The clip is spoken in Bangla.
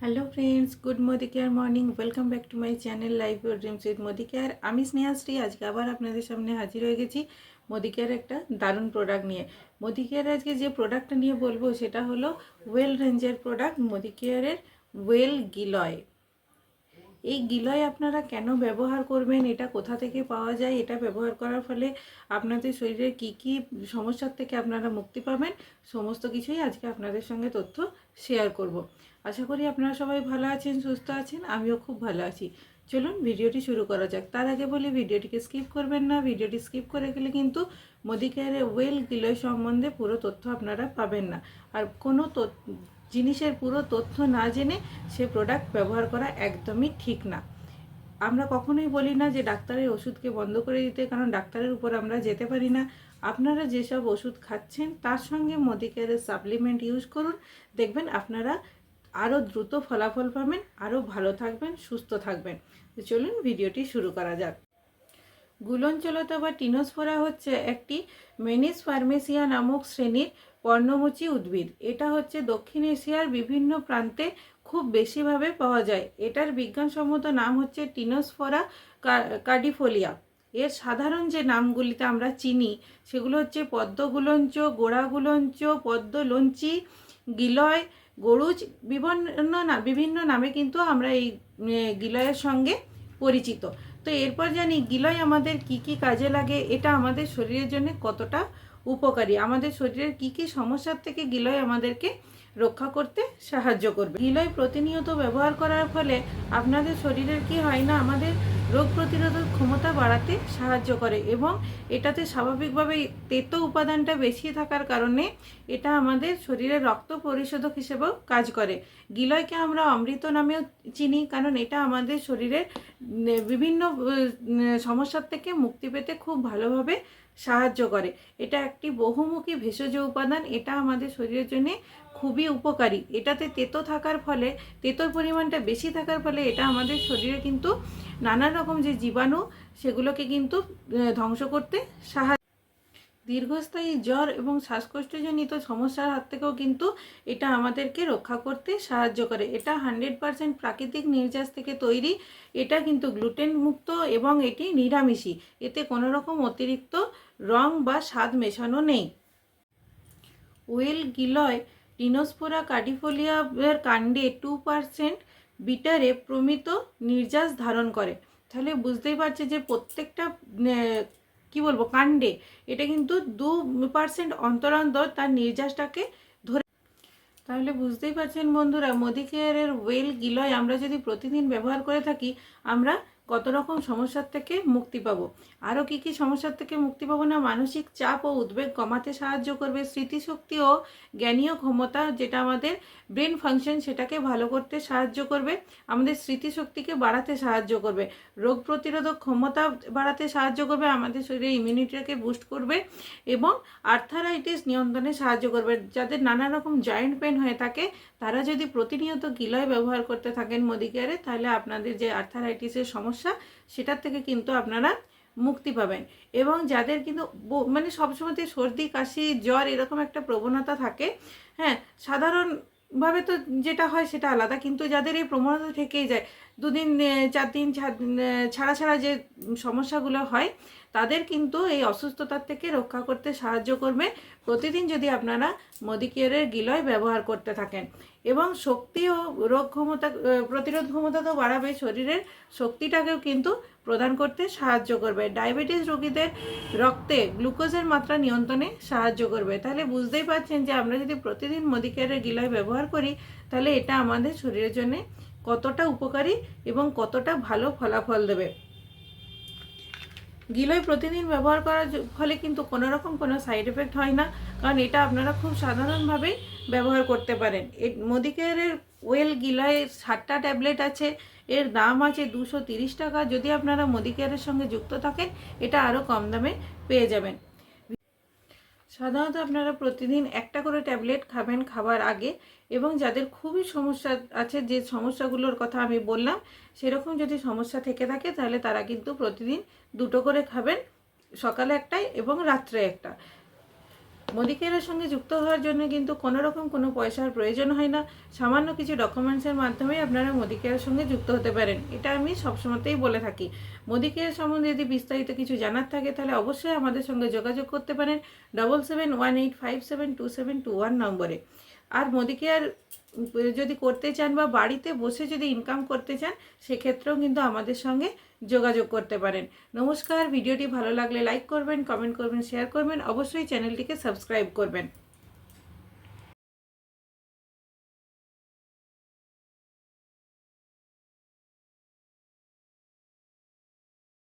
Hello friends good Modicare morning welcome back to my channel life your dreams with Modicare আমি স্নেহাশ্রী আজকে আবার আপনাদের সামনে হাজির হয়ে গেছি মোদি কেয়ার একটা দারুণ প্রোডাক্ট নিয়ে। মোদি কেয়ার আজকে যে প্রোডাক্টটা নিয়ে বলব, সেটা হলো ওয়েল রেঞ্জের প্রোডাক্ট মোদি কেয়ারের ওয়েল গিলয় এই গিলয় আপনারা কেন ব্যবহার করবেন? এটা কোথা থেকে পাওয়া যায়? এটা ব্যবহার করার ফলে আপনাদের শরীরের কি কি সমস্যার থেকে আপনারা মুক্তি পাবেন? সমস্ত কিছুই আজকে আপনাদের সঙ্গে তথ্য শেয়ার করব। আশা করি আপনারা সবাই ভালো আছেন, সুস্থ আছেন, আমিও খুব ভালো আছি। চলুন ভিডিওটি শুরু করা যাক। তার আগে বলি, ভিডিওটিকে স্কিপ করবেন না। ভিডিওটি স্কিপ করে গেলে কিন্তু মোদি কেয়ারের ওয়েল গিলয় সম্বন্ধে পুরো তথ্য আপনারা পাবেন না। আর কোনো জিনিসের পুরো তথ্য না জেনে সে প্রোডাক্ট ব্যবহার করা একদমই ঠিক না। আমরা কখনোই বলি না যে ডাক্তারের ওষুধকে বন্ধ করে দিতে, কারণ ডাক্তারের উপর আমরা যেতে পারি না। আপনারা যেসব ওষুধ খাচ্ছেন, তার সঙ্গে মোদিকেয়ারের সাপ্লিমেন্ট ইউজ করুন। দেখবেন আপনারা আরও দ্রুত ফলাফল পাবেন আরও ভালো থাকবেন, সুস্থ থাকবেন। চলুন ভিডিওটি শুরু করা যাক। গুলঞ্চলতা বা টিনোসফোরা হচ্ছে একটি মেনিস ফার্মেসিয়া নামক শ্রেণির পর্ণমোচী উদ্ভিদ। এটা হচ্ছে দক্ষিণ এশিয়ার বিভিন্ন প্রান্তে খুব বেশিভাবে পাওয়া যায়। এটার বিজ্ঞানসম্মত নাম হচ্ছে টিনোসফোরা কার্ডিফোলিয়া এর সাধারণ যে নামগুলিতে আমরা চিনি, সেগুলো হচ্ছে পদ্মগুলঞ্চ, গোড়াগুলঞ্চ, পদ্মলঞ্চি, গিলয়, গরুজ, বিভিন্ন বিভিন্ন নামে কিন্তু আমরা এই গিলয়ের সঙ্গে পরিচিত। তো এরপর জানি, গিলয় আমাদের কি কি কাজে লাগে, এটা আমাদের শরীরের জন্য কতটা উপকারী? আমাদের শরীরের কি কি সমস্যার থেকে গিলয় আমাদেরকে রক্ষা করতে সাহায্য করবে? গিলয় প্রতিনিয়ত ব্যবহার করার ফলে আপনাদের শরীরের কি হয় না, আমাদের রোগ প্রতিরোধক ক্ষমতা বাড়াতে সাহায্য করে এবং এটাতে স্বাভাবিকভাবেই তেতো উপাদানটা বেশি থাকার কারণে এটা আমাদের শরীরে রক্ত পরিশোধক হিসেবেও কাজ করে। গিলয়কে আমরা অমৃত নামেও চিনি, কারণ এটা আমাদের শরীরের বিভিন্ন সমস্যার থেকে মুক্তি পেতে খুব ভালোভাবে সাহায্য করে। এটা একটি বহুমুখী ভেষজ উপাদান, এটা আমাদের শরীরের জন্য খুবই উপকারী। এটাতে তেতো থাকার ফলে, তেতোর পরিমাণটা বেশি থাকার ফলে এটা আমাদের শরীরে কিন্তু নানা রকম যে জীবাণু, সেগুলোকে কিন্তু ধ্বংস করতে সাহায্য দীর্ঘস্থায়ী জ্বর এবং শ্বাসকষ্টজনিত সমস্যার হাত থেকেও কিন্তু এটা আমাদেরকে রক্ষা করতে সাহায্য করে। এটা হান্ড্রেড পারসেন্ট প্রাকৃতিক নির্যাস থেকে তৈরি। এটা কিন্তু গ্লুটেন মুক্ত এবং এটি নিরামিষি এতে কোনো রকম অতিরিক্ত রং বা স্বাদ মেশানো নেই। ওয়েল গিলয় টিনোস্পোরা কার্ডিফোলিয়া এর কাণ্ডে টু পারসেন্ট বিটারে প্রমিত নির্যাস ধারণ করে। তাহলে বুঝতেই পারছে যে প্রত্যেকটা কি বলব, কাণ্ডে এটা কিন্তু দু পার্সেন্ট অন্তর অন্তর তার নির্যাসটাকে ধরে তাহলে বুঝতেই পারছেন বন্ধুরা মোদি কেয়ারের ওয়েল গিলয় আমরা যদি প্রতিদিন ব্যবহার করে থাকি, আমরা কত রকম সমস্যার থেকে মুক্তি পাবো? আরও কী কী সমস্যার থেকে মুক্তি পাবো না? মানসিক চাপ ও উদ্বেগ কমাতে সাহায্য করবে। স্মৃতিশক্তি ও জ্ঞানীয় ক্ষমতা যেটা আমাদের ব্রেন ফাংশন সেটাকে ভালো করতে সাহায্য করবে। আমাদের স্মৃতিশক্তিকে বাড়াতে সাহায্য করবে। রোগ প্রতিরোধক ক্ষমতা বাড়াতে সাহায্য করবে। আমাদের শরীরে ইমিউনিটিকে বুস্ট করবে এবং আর্থারাইটিস নিয়ন্ত্রণে সাহায্য করবে। যাদের নানা রকম জয়েন্ট পেন হয়ে থাকে, তারা যদি প্রতিনিয়ত গিলয় ব্যবহার করতে থাকেন মোদিকেয়ারে তাহলে আপনাদের যে আর্থারাইটিসের সমস্যা সেটার থেকে কিন্তু আপনারা মুক্তি পাবেন। এবং যাদের কিন্তু মানে সবসময়তে সর্দি, কাশি, জ্বর এরকম একটা প্রবণতা থাকে হ্যাঁ সাধারণভাবে তো যেটা হয় সেটা আলাদা। কিন্তু যাদের এই প্রবণতা থেকেই যায় দুদিন চার দিন ছাড়া ছাড়া যে সমস্যাগুলো হয়, তাদের কিন্তু এই অসুস্থতার থেকে রক্ষা করতে সাহায্য করবে। প্রতিদিন যদি আপনারা মোদিকেয়ারের গিলয় ব্যবহার করতে থাকেন এবং শক্তি ও রোগ ক্ষমতা প্রতিরোধ ক্ষমতা তো বাড়াবে, শরীরের শক্তিটাকেও কিন্তু প্রদান করতে সাহায্য করবে। ডায়াবেটিস রোগীদের রক্তে গ্লুকোজের মাত্রা নিয়ন্ত্রণে সাহায্য করবে। তাহলে বুঝতেই পারছেন যে আমরা যদি প্রতিদিন মোদিকেয়ারের গিলয় ব্যবহার করি, তাহলে এটা আমাদের শরীরের জন্য কতটা উপকারী এবং কতটা ভালো ফলাফল দেবে। গিলয় প্রতিদিন ব্যবহার করার ফলে কিন্তু কোনো রকম কোনো সাইড এফেক্ট হয় না, কারণ এটা আপনারা খুব সাধারণভাবেই ব্যবহার করতে পারেন। এ মোদিকেয়ারের ওয়েল গিলয়ের সাতটা ট্যাবলেট আছে, এর দাম আছে দুশো টাকা। যদি আপনারা মোদিকেয়ারের সঙ্গে যুক্ত থাকেন, এটা আরও কম দামে পেয়ে যাবেন। সাধারণত আপনারা প্রতিদিন একটা করে ট্যাবলেট খাবেন খাবার আগে এবং যাদের খুবই সমস্যা আছে, যে সমস্যাগুলোর কথা আমি বললাম, সেরকম যদি সমস্যা থেকে থাকে তাহলে তারা কিন্তু প্রতিদিন দুটো করে খাবেন, সকালে একটাই এবং রাত্রে একটা। মোদিকেয়ারের সঙ্গে যুক্ত হওয়ার জন্য কিন্তু কোনো রকম কোনো পয়সার প্রয়োজন হয় না। সামান্য কিছু ডকুমেন্টসের মাধ্যমে আপনারা মোদিকেয়ারের সঙ্গে যুক্ত হতে পারেন। এটা আমি সবসময়তেই বলে থাকি। মোদিকেয়ার সম্বন্ধে যদি বিস্তারিত কিছু জানার থাকে তাহলে অবশ্যই আমাদের সঙ্গে যোগাযোগ করতে পারেন double seven one eight five seven two seven two one নম্বরে। আর মোদিকে আর যদি করতে চান বা বাড়িতে বসে যদি ইনকাম করতে চান, সেক্ষেত্রেও কিন্তু আমাদের সঙ্গে যোগাযোগ করতে পারেন। নমস্কার, ভিডিওটি ভালো লাগলে লাইক করবেন কমেন্ট করবেন শেয়ার করবেন। অবশ্যই চ্যানেলটিকে সাবস্ক্রাইব করবেন।